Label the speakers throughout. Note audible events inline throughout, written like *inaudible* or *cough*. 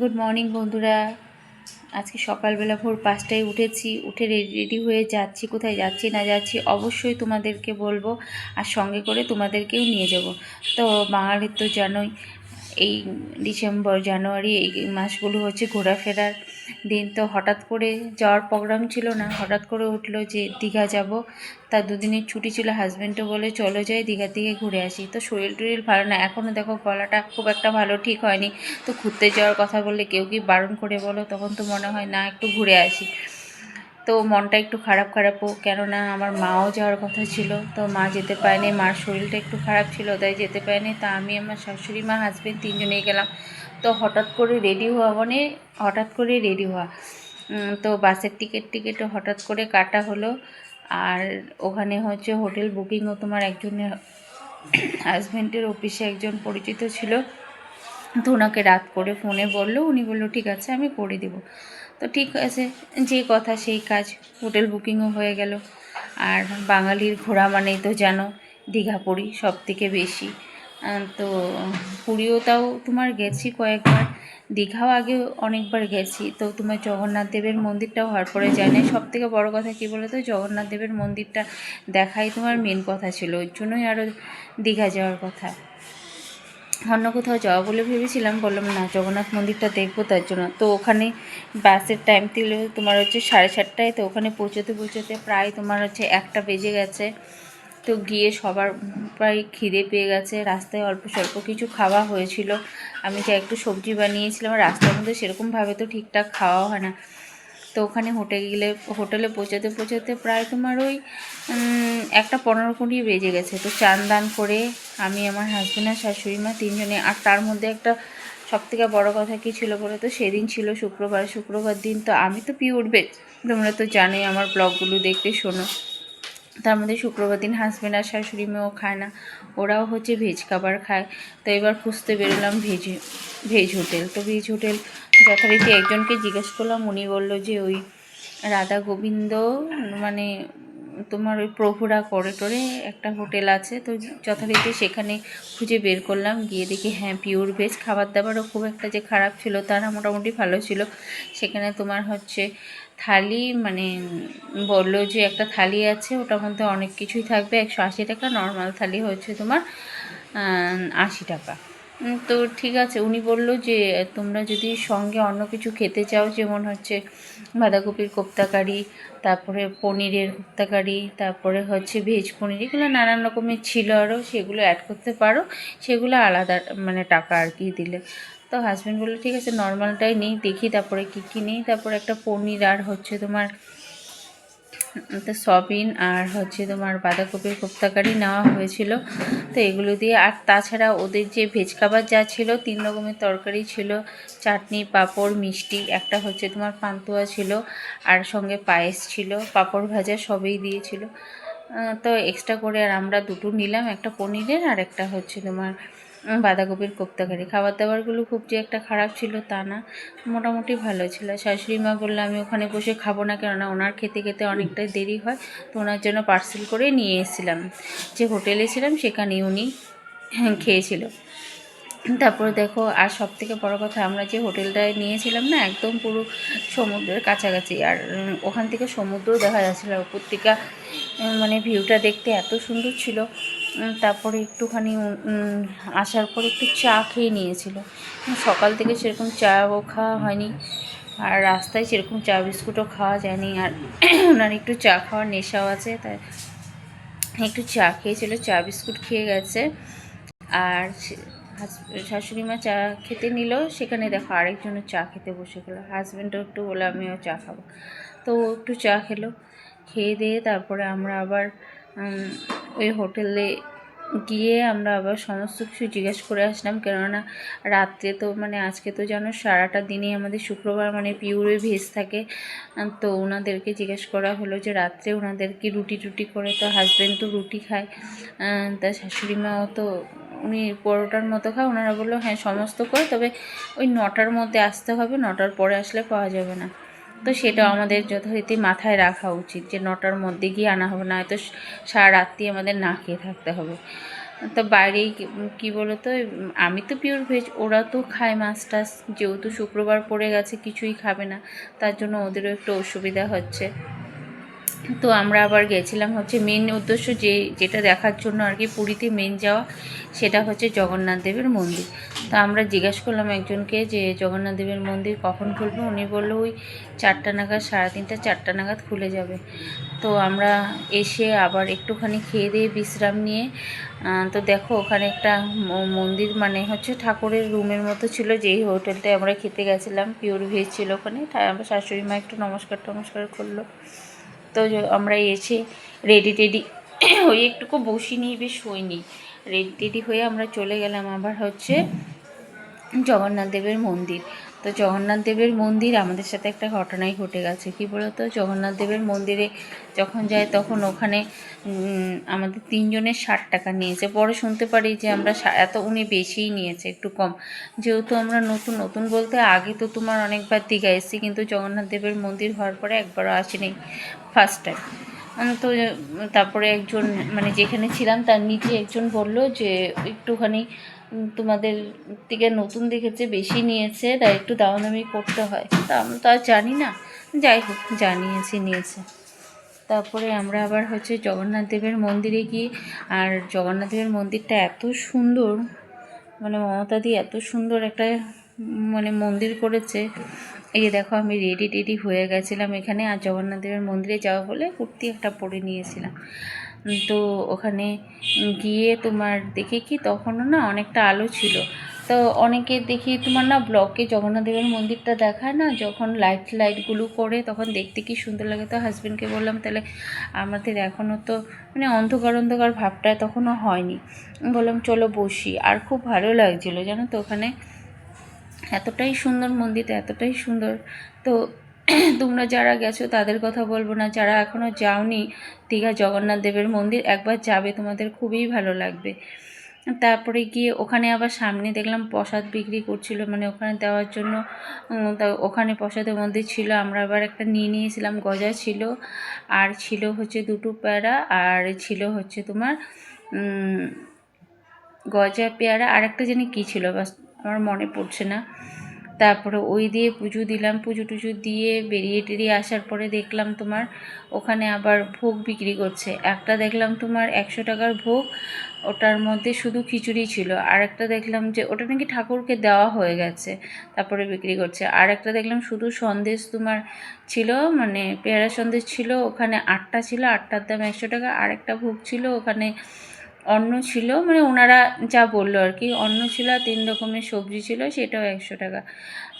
Speaker 1: Good morning বন্ধুরা আজকে সকালবেলা ভোর পাঁচটায় উঠেছি উঠে রেডি হয়ে যাচ্ছি কোথায় যাচ্ছি না যাচ্ছি অবশ্যই তোমাদেরকে বলবো আর সঙ্গে করে তোমাদেরকেও নিয়ে যাব তো বাঙালির তো জানোই এই ডিসেম্বর জানুয়ারি এই মাসগুলো হচ্ছে ঘোরাফেরার দিন তো হঠাৎ করে যাওয়ার প্রোগ্রাম ছিল না হঠাৎ করে উঠলো যে দীঘা যাব তার দুদিনের ছুটি ছিল হাজব্যান্ডও বলে চলো যাই দীঘার দিকে ঘুরে আসি তো শরীর টরীর ভালো না এখনও দেখো গলাটা খুব একটা ভালো ঠিক হয়নি তো ঘুরতে যাওয়ার কথা বললে কেউ কি বারণ করে বলো তখন তো মনে হয় না একটু ঘুরে আসি তো মনটা একটু খারাপ খারাপও কেননা আমার মাও যাওয়ার কথা ছিল তো মা যেতে পারেনি মার শরীরটা একটু খারাপ ছিল তাই যেতে পারেনি তা আমি আমার শাশুড়ি মা হাজব্যান্ড তিনজনেই গেলাম তো হঠাৎ করে রেডি হওয়া মানে হঠাৎ করে রেডি হওয়া তো বাসের টিকিট টিকিটও হঠাৎ করে কাটা হলো আর ওখানে হচ্ছে হোটেল বুকিংও তোমার একজনের হাজব্যান্ডের অফিসে একজন পরিচিত ছিল তো ওনাকে রাত করে ফোনে বললো উনি বললো ঠিক আছে আমি করে দেবো তো ঠিক আছে যে কথা সেই কাজ হোটেল বুকিংও হয়ে গেল আর বাঙালির ঘোরা মানেই তো জানো দীঘা পুরী সব থেকে বেশি তো পুরীও তাও তোমার গেছি কয়েকবার দীঘাও আগে অনেকবার গেছি তো তোমার জগন্নাথ দেবের মন্দিরটাও হওয়ার যায় না সব থেকে বড়ো কথা কী বলো তো জগন্নাথ দেবের মন্দিরটা দেখাই তোমার মেন কথা ছিল ওর জন্যই আরও দীঘা যাওয়ার কথা অন্য কোথাও যাওয়া বলে ভেবেছিলাম বললাম না জগন্নাথ মন্দিরটা দেখবো তার জন্য তো ওখানে বাসের টাইম ছিল তোমার হচ্ছে সাড়ে সাতটায় তো ওখানে পৌঁছতে পৌঁছতে প্রায় তোমার হচ্ছে একটা বেজে গেছে তো গিয়ে সবার প্রায় খিদে পেয়ে গেছে রাস্তায় অল্প স্বল্প কিছু খাওয়া হয়েছিল আমি যা একটু সবজি বানিয়েছিলাম রাস্তার মধ্যে সেরকমভাবে তো ঠিকঠাক খাওয়া হয় না তো ওখানে হোটেলে গেলে হোটেলে পৌঁছাতে পৌঁছাতে প্রায় তোমার ওই একটা পনেরো কুড়ি বেজে গেছে তো চান দান করে আমি আমার হাজব্যান্ড আর শাশুড়ি মা তিনজনে আর তার মধ্যে একটা সবথেকে বড় কথা কি ছিল বলে তো সেদিন ছিল শুক্রবার শুক্রবার দিন তো আমি তো পিওর ভেজ তোমরা তো জানোই আমার ব্লগগুলো দেখতে শোনো তার মধ্যে শুক্রবার দিন হাজব্যান্ড আর শাশুড়ি মেয়েও খায় না ওরাও হচ্ছে ভেজ খাবার খায় তো এবার খুঁজতে বেরোলাম ভেজ ভেজ হোটেল তো ভেজ হোটেল যথারীতি একজনকে জিজ্ঞেস করলাম উনি বলল যে ওই রাধা গোবিন্দ মানে তোমার ওই প্রভুরা টরে একটা হোটেল আছে তো যথারীতি সেখানে খুঁজে বের করলাম গিয়ে দেখি হ্যাঁ পিওর ভেজ খাবার দাবারও খুব একটা যে খারাপ ছিল তারা মোটামুটি ভালো ছিল সেখানে তোমার হচ্ছে থালি মানে বলল যে একটা থালি আছে ওটার মধ্যে অনেক কিছুই থাকবে একশো আশি টাকা নর্মাল থালি হচ্ছে তোমার আশি টাকা তো ঠিক আছে উনি বলল যে তোমরা যদি সঙ্গে অন্য কিছু খেতে চাও যেমন হচ্ছে বাঁধাকপির কোপ্তাকারি তারপরে পনিরের কোপ্তাকারি তারপরে হচ্ছে ভেজ পনির এগুলো নানান রকমের ছিল আরও সেগুলো অ্যাড করতে পারো সেগুলো আলাদা মানে টাকা আর কি দিলে তো হাজব্যান্ড বললো ঠিক আছে নর্মালটাই নেই দেখি তারপরে কী কী নেই তারপরে একটা পনির আর হচ্ছে তোমার তো সবিন আর হচ্ছে তোমার বাঁধাকপির কোপ্তাকারি নেওয়া হয়েছিল তো এগুলো দিয়ে আর তাছাড়া ওদের যে ভেজ খাবার যা ছিল তিন রকমের তরকারি ছিল চাটনি পাঁপড় মিষ্টি একটা হচ্ছে তোমার পান্তুয়া ছিল আর সঙ্গে পায়েস ছিল পাঁপড় ভাজা সবই দিয়েছিল তো এক্সট্রা করে আর আমরা দুটো নিলাম একটা পনিরের আর একটা হচ্ছে তোমার বাঁধাকপির কোপ্তা খাবার দাবারগুলো খুব যে একটা খারাপ ছিল তা না মোটামুটি ভালো ছিল শাশুড়ি মা বললো আমি ওখানে বসে খাবো না কেননা ওনার খেতে খেতে অনেকটাই দেরি হয় তো ওনার জন্য পার্সেল করে নিয়ে এসেছিলাম যে হোটেলে ছিলাম সেখানে উনি খেয়েছিল তারপরে দেখো আর সব থেকে বড়ো কথা আমরা যে হোটেলটায় নিয়েছিলাম না একদম পুরো সমুদ্রের কাছাকাছি আর ওখান থেকে সমুদ্র দেখা যাচ্ছিল উপত্যকা মানে ভিউটা দেখতে এত সুন্দর ছিল তারপরে একটুখানি আসার পর একটু চা খেয়ে নিয়েছিল সকাল থেকে সেরকম চাও খাওয়া হয়নি আর রাস্তায় সেরকম চা বিস্কুটও খাওয়া যায়নি আর ওনার *clears throat* একটু চা খাওয়ার নেশাও আছে তাই একটু চা খেয়েছিল চা বিস্কুট খেয়ে গেছে আর শাশুড়ি মা চা খেতে নিল সেখানে দেখো আরেকজনও চা খেতে বসে গেলো হাজব্যান্ডও একটু বলে আমিও চা খাবো তো একটু চা খেলো খেয়ে দিয়ে তারপরে আমরা আবার ওই হোটেলে গিয়ে আমরা আবার সমস্ত কিছু জিজ্ঞেস করে আসলাম কেননা রাত্রে তো মানে আজকে তো যেন সারাটা দিনে আমাদের শুক্রবার মানে পিউরে ভেজ থাকে তো ওনাদেরকে জিজ্ঞেস করা হলো যে রাত্রে ওনাদের কি রুটি টুটি করে তো হাজব্যান্ড তো রুটি খায় তা শাশুড়ি মাও তো উনি পরোটার মতো খায় ওনারা বললো হ্যাঁ সমস্ত করে তবে ওই নটার মধ্যে আসতে হবে নটার পরে আসলে পাওয়া যাবে না তো সেটা আমাদের যথারীতি মাথায় রাখা উচিত যে নটার মধ্যে গিয়ে আনা হবে না হয়তো সারা রাত্রি আমাদের না খেয়ে থাকতে হবে তো বাইরে কী বলো তো আমি তো পিওর ভেজ ওরা তো খায় মাছ টাছ যেহেতু শুক্রবার পড়ে গেছে কিছুই খাবে না তার জন্য ওদেরও একটু অসুবিধা হচ্ছে তো আমরা আবার গেছিলাম হচ্ছে মেন উদ্দেশ্য যে যেটা দেখার জন্য আর কি পুরীতে মেন যাওয়া সেটা হচ্ছে জগন্নাথ দেবের মন্দির তো আমরা জিজ্ঞাসা করলাম একজনকে যে জগন্নাথ দেবের মন্দির কখন খুলবে উনি বললো ওই চারটা নাগাদ সাড়ে তিনটা চারটা নাগাদ খুলে যাবে তো আমরা এসে আবার একটুখানি খেয়ে দিয়ে বিশ্রাম নিয়ে তো দেখো ওখানে একটা মন্দির মানে হচ্ছে ঠাকুরের রুমের মতো ছিল যেই হোটেলটায় আমরা খেতে গেছিলাম পিওর ভেজ ছিল ওখানে আমার শাশুড়ি মা একটু নমস্কার টমস্কার করলো তো আমরা এসে রেডি টেডি ওই একটুকু বসি নিই বেশ হই নিই রেডি টেডি হয়ে আমরা চলে গেলাম আবার হচ্ছে জগন্নাথ দেবের মন্দির তো জগন্নাথ দেবের মন্দির আমাদের সাথে একটা ঘটনাই ঘটে গেছে কি বলতো জগন্নাথ দেবের মন্দিরে যখন যাই তখন ওখানে আমাদের তিনজনের ষাট টাকা নিয়েছে পরে শুনতে পারি যে আমরা এত উনি বেশিই নিয়েছে একটু কম যেহেতু আমরা নতুন নতুন বলতে আগে তো তোমার অনেকবার দীঘা এসেছি কিন্তু জগন্নাথ দেবের মন্দির হওয়ার পরে একবারও আসেনি ফার্স্ট টাইম তো তারপরে একজন মানে যেখানে ছিলাম তার নিজে একজন বলল যে একটুখানি তোমাদের থেকে নতুন দেখেছে বেশি নিয়েছে তাই একটু দামাদামি করতে হয় তা আমরা তো আর জানি না যাই হোক জানিয়েছি নিয়েছে তারপরে আমরা আবার হচ্ছে জগন্নাথ দেবের মন্দিরে গিয়ে আর জগন্নাথ দেবের মন্দিরটা এত সুন্দর মানে মমতাদি এত সুন্দর একটা মানে মন্দির করেছে এই যে দেখো আমি রেডি টেডি হয়ে গেছিলাম এখানে আর জগন্নাথ দেবের মন্দিরে যাওয়া বলে কুর্তি একটা পরে নিয়েছিলাম তো ওখানে গিয়ে তোমার দেখি কি তখনও না অনেকটা আলো ছিল তো অনেকে দেখি তোমার না ব্লকে জগন্নাথদেবের মন্দিরটা দেখায় না যখন লাইট লাইটগুলো করে তখন দেখতে কি সুন্দর লাগে তো হাজব্যান্ডকে বললাম তাহলে আমাদের এখনও তো মানে অন্ধকার অন্ধকার ভাবটা তখনও হয়নি বললাম চলো বসি আর খুব ভালো লাগছিলো জানো তো ওখানে এতটাই সুন্দর মন্দিরটা এতটাই সুন্দর তো তোমরা যারা গেছো তাদের কথা বলবো না যারা এখনও যাওনি দীঘা জগন্নাথ দেবের মন্দির একবার যাবে তোমাদের খুবই ভালো লাগবে তারপরে গিয়ে ওখানে আবার সামনে দেখলাম প্রসাদ বিক্রি করছিল মানে ওখানে দেওয়ার জন্য তা ওখানে প্রসাদের মধ্যে ছিল আমরা আবার একটা নিয়ে নিয়েছিলাম গজা ছিল আর ছিল হচ্ছে দুটো পেয়ারা আর ছিল হচ্ছে তোমার গজা পেয়ারা আর একটা জানি কী ছিল বাস আমার মনে পড়ছে না তারপরে ওই দিয়ে পুজো দিলাম পুজো টুজো দিয়ে বেরিয়ে টেরিয়ে আসার পরে দেখলাম তোমার ওখানে আবার ভোগ বিক্রি করছে একটা দেখলাম তোমার একশো টাকার ভোগ ওটার মধ্যে শুধু খিচুড়ি ছিল আর একটা দেখলাম যে ওটা নাকি ঠাকুরকে দেওয়া হয়ে গেছে তারপরে বিক্রি করছে আর একটা দেখলাম শুধু সন্দেশ তোমার ছিল মানে পেয়ারা সন্দেশ ছিল ওখানে আটটা ছিল আটটার দাম একশো টাকা আর একটা ভোগ ছিল ওখানে অন্ন ছিল মানে ওনারা যা বললো আর কি অন্ন ছিল তিন রকমের সবজি ছিল সেটাও একশো টাকা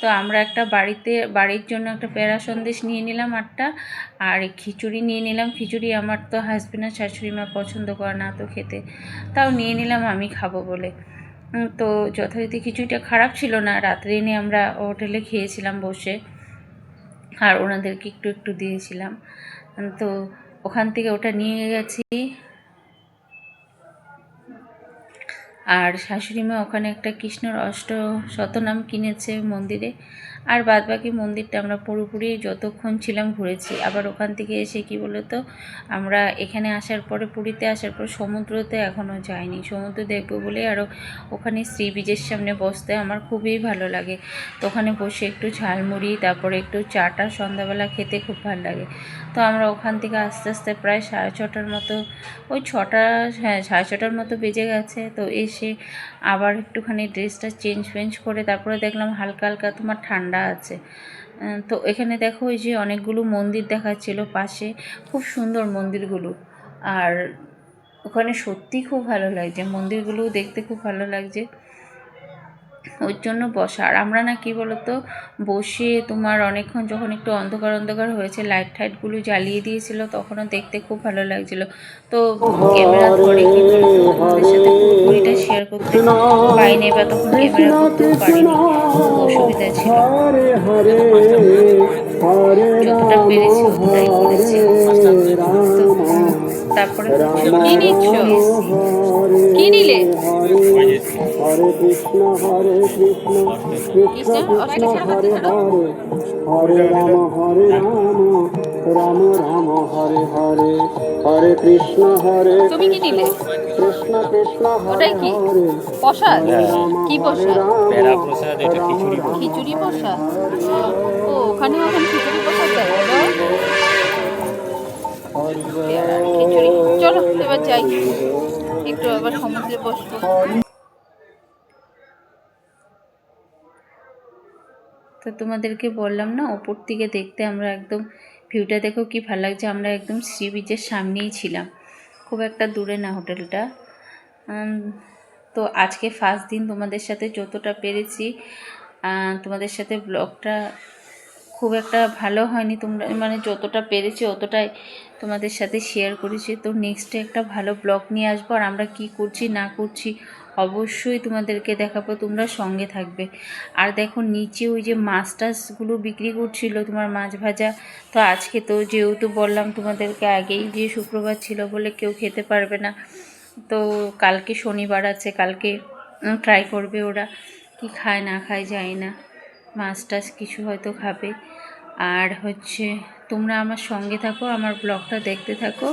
Speaker 1: তো আমরা একটা বাড়িতে বাড়ির জন্য একটা প্যারা সন্দেশ নিয়ে নিলাম আটটা আর খিচুড়ি নিয়ে নিলাম খিচুড়ি আমার তো হাজব্যান্ড আর শাশুড়ি মা পছন্দ করে না তো খেতে তাও নিয়ে নিলাম আমি খাবো বলে তো যথারীতি খিচুড়িটা খারাপ ছিল না রাত্রে এনে আমরা হোটেলে খেয়েছিলাম বসে আর ওনাদেরকে একটু একটু দিয়েছিলাম তো ওখান থেকে ওটা নিয়ে গেছি আর শাশুড়ি মা ওখানে একটা কৃষ্ণর অষ্ট শতনাম কিনেছে মন্দিরে আর বাদবাকি মন্দিরটা আমরা পুরোপুরি যতক্ষণ ছিলাম ঘুরেছি আবার ওখান থেকে এসে কি তো আমরা এখানে আসার পরে পুরীতে আসার পর সমুদ্রতে এখনও যাইনি সমুদ্র দেখবো বলে আরও ওখানে সি বিচের সামনে বসতে আমার খুবই ভালো লাগে তো ওখানে বসে একটু ঝালমুড়ি তারপরে একটু চাটা সন্ধ্যাবেলা খেতে খুব ভালো লাগে তো আমরা ওখান থেকে আস্তে আস্তে প্রায় সাড়ে ছটার মতো ওই ছটা হ্যাঁ সাড়ে ছটার মতো বেজে গেছে তো এসে আবার একটুখানি ড্রেসটা চেঞ্জ ফেঞ্জ করে তারপরে দেখলাম হালকা হালকা তোমার ঠান্ডা ঠান্ডা আছে তো এখানে দেখো ওই যে অনেকগুলো মন্দির দেখাচ্ছিল পাশে খুব সুন্দর মন্দিরগুলো আর ওখানে সত্যি খুব ভালো লাগছে মন্দিরগুলোও দেখতে খুব ভালো লাগছে ওর জন্য বসা আর আমরা না কি বলতো বসে তোমার অনেকক্ষণ যখন একটু অন্ধকার অন্ধকার হয়েছে লাইট টাইটগুলো জ্বালিয়ে দিয়েছিল তখনও দেখতে খুব ভালো লাগছিল তো ক্যামেরা ধরে শেয়ার করতে পারিনি বা তখন অসুবিধা ছিল যতটা পেরেছি ওটাই করেছি তারপরে কি নিচ্ছ কি নিলে হরে কৃষ্ণ হরে রাম হরে রাম রাম রাম হরে হরে হরে কৃষ্ণ হরে তুমি কি নিলে কৃষ্ণ কৃষ্ণ হরে কি প্রসাদ হ্যাঁ। কি প্রসাদ প্রসাদ এটা খিচুড়ি খিচুড়ি প্রসাদ ও ওখানে ওখানে খিচুড়ি প্রসাদ দেয় খিচুড়ি চলো এবার যাই একটু আবার সমুদ্রে বসবো তো তোমাদেরকে বললাম না ওপর থেকে দেখতে আমরা একদম ভিউটা দেখো কি ভালো লাগছে আমরা একদম সি বিচের সামনেই ছিলাম খুব একটা দূরে না হোটেলটা তো আজকে ফার্স্ট দিন তোমাদের সাথে যতটা পেরেছি তোমাদের সাথে ব্লগটা খুব একটা ভালো হয়নি তোমরা মানে যতটা পেরেছি অতটাই তোমাদের সাথে শেয়ার করেছি তো নেক্সটে একটা ভালো ব্লগ নিয়ে আসবো আর আমরা কি করছি না করছি অবশ্যই তোমাদেরকে দেখাবো তোমরা সঙ্গে থাকবে আর দেখো নিচে ওই যে মাছ টাছগুলো বিক্রি করছিল তোমার মাছ ভাজা তো আজকে তো যেহেতু বললাম তোমাদেরকে আগেই যে শুক্রবার ছিল বলে কেউ খেতে পারবে না তো কালকে শনিবার আছে কালকে ট্রাই করবে ওরা কি খায় না খায় যায় না মাছ টাছ কিছু হয়তো খাবে আর হচ্ছে তোমরা আমার সঙ্গে থাকো আমার ব্লগটা দেখতে থাকো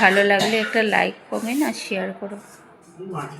Speaker 1: ভালো লাগলে একটা লাইক কমেন্ট আর শেয়ার করো